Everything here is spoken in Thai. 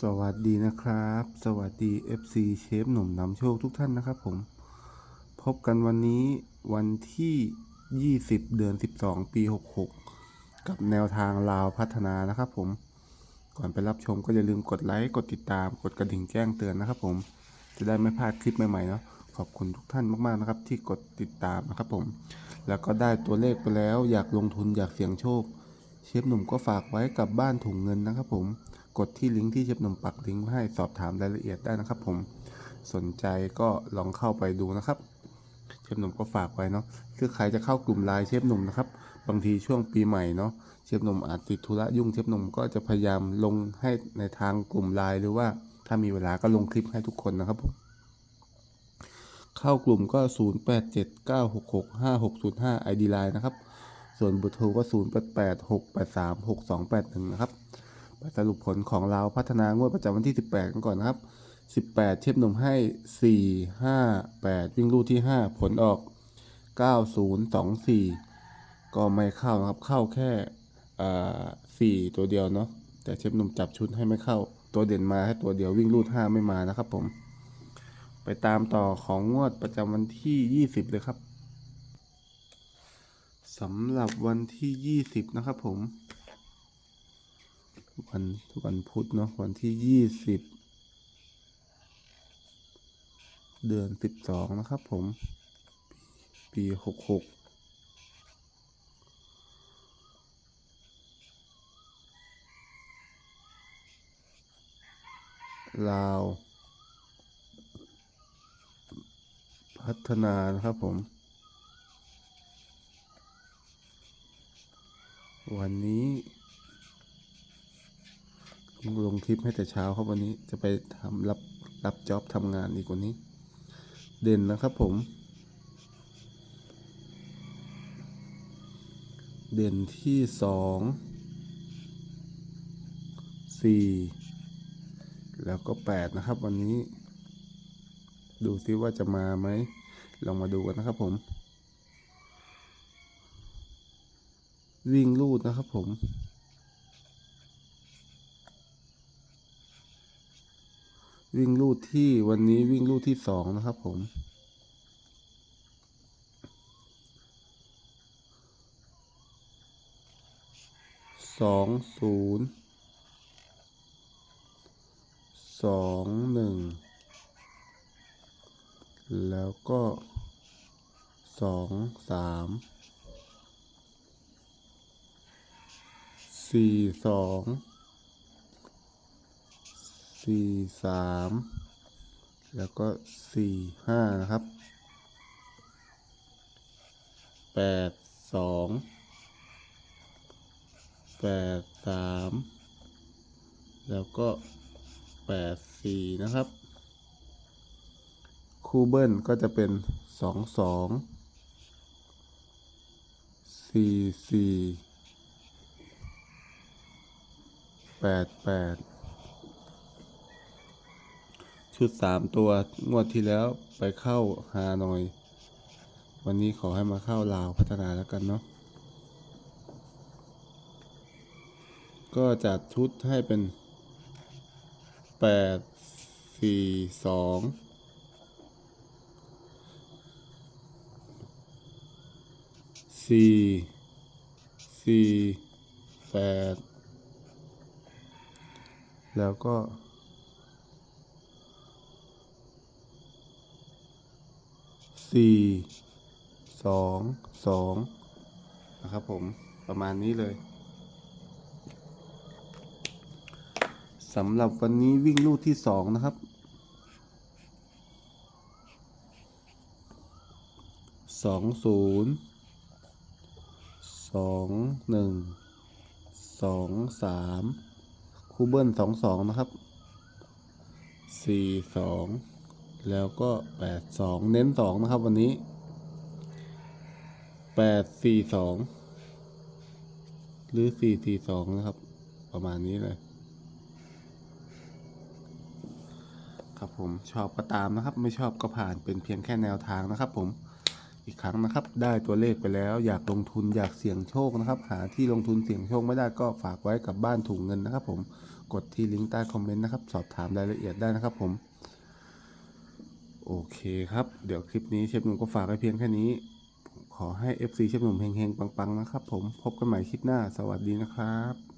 สวัสดีนะครับ สวัสดี FC เชฟหนุ่มนำโชคทุกท่านนะครับผม พบกันวันนี้วันที่ 20 เดือน 12 ปี 66 กับแนวทางลาวพัฒนานะครับผม ก่อนไปรับชมก็อย่าลืมกดไลค์ กดติดตาม กดกระดิ่งแจ้งเตือนนะครับผม จะได้ไม่พลาดคลิปใหม่ๆเนาะ ขอบคุณทุกท่านมากๆนะครับ ที่กดติดตามนะครับผม แล้วก็ได้ตัวเลขไปแล้วอยากลงทุนอยากเสี่ยงโชค เชฟหนุ่มก็ฝากไว้กับบ้านถุงเงินนะครับผม กดที่ลิงก์ที่เชฟหนุ่มปักลิงก์ให้สอบถามรายละเอียดได้นะครับผม สนใจก็ลองเข้าไปดูนะครับ เชฟหนุ่มก็ฝากไว้เนาะ คือใครจะเข้ากลุ่มไลน์เชฟหนุ่มนะครับ บางทีช่วงปีใหม่เนาะ เชฟหนุ่มอาจติดธุระยุ่งเชฟหนุ่มก็จะพยายามลงให้ในทางกลุ่มไลน์หรือว่าถ้ามีเวลาก็ลงคลิปให้ทุกคนนะครับผมเข้ากลุ่มก็ 0879665605 ID Line นะครับ ส่วนเบอร์โทรก็ 0886836281 นะครับไปสรุปผลของเราพัฒนางวดประจำวันที่ 18 กันก่อนนะครับ 18 เทียบหนุ่มให้ 4 5 8 วิ่งลู่ที่ 5 ผลออก 9024 ก็ไม่เข้านะครับ เข้าแค่อ่า4ตัวเดียวเนาะ แต่เชฟหนุ่มจับชุดให้ไม่เข้า ตัวเด่นมาให้ตัวเดียววิ่งลู่5ไม่มานะครับผม ไปตามต่อของงวดประจำวันที่20เลยครับ สำหรับวันที่ 20 นะครับผม วันวันพุธเนาะวันที่ 20 เดือน 12 นะครับผม ปี 66ลาว พัฒนานะครับผม วันนี้ลงลงคลิปให้แต่เช้าครับวันนี้จะไปทำรับรับจ็อบทำงานอีกวันนี้ เด่นนะครับผม เด่นที่สองสี่แล้วก็แปดนะครับวันนี้ ดูซิว่าจะมาไหมลองมาดูกันนะครับผม วิ่งลูดนะครับผม วิ่งลูดที่วันนี้วิ่งลูดที่สองนะครับผม สองศูนย์สองหนึ่งแล้วก็สองสาม สี่สองสี่สามแล้วก็สี่ห้านะครับแปดสองแปดสามแล้วก็แปดสี่นะครับ คูเบิลก็จะเป็นสองสองสี่สี่ แปดแปดชุดสามตัวงวดที่แล้วไปเข้าฮานอย วันนี้ขอให้มาเข้าลาวพัฒนาแล้วกันเนาะก็จัดชุดให้เป็นแปดสี่สองสี่สี่แปด แล้วก็ สี่สองสองนะครับผมประมาณนี้เลยสำหรับวันนี้วิ่งลู่ที่สองนะครับสองศูนย์สองหนึ่งสองสาม คู่เบิ้ลสองสองนะครับสี่สองแล้วก็แปดสองเน้นสองนะครับวันนี้แปดสี่สองหรือสี่สี่สองนะครับ ประมาณนี้เลย ครับผมชอบก็ตามนะครับ ไม่ชอบก็ผ่านเป็นเพียงแค่แนวทางนะครับผม อีกครั้งนะครับ ได้ตัวเลขไปแล้ว อยากลงทุนอยากเสี่ยงโชคนะครับ หาที่ลงทุนเสี่ยงโชคไม่ได้ก็ฝากไว้กับบ้านถุงเงินนะครับ ผมกดที่ลิงก์ใต้คอมเมนต์นะครับสอบถามรายละเอียดได้นะครับ ผม โอเคครับ เดี๋ยวคลิปนี้เชฟหนุ่มก็ฝากไว้เพียงแค่นี้ ขอให้ FC เชฟหนุ่มเฮงๆปังๆนะครับ ผมพบกันใหม่คลิปหน้า สวัสดีนะครับ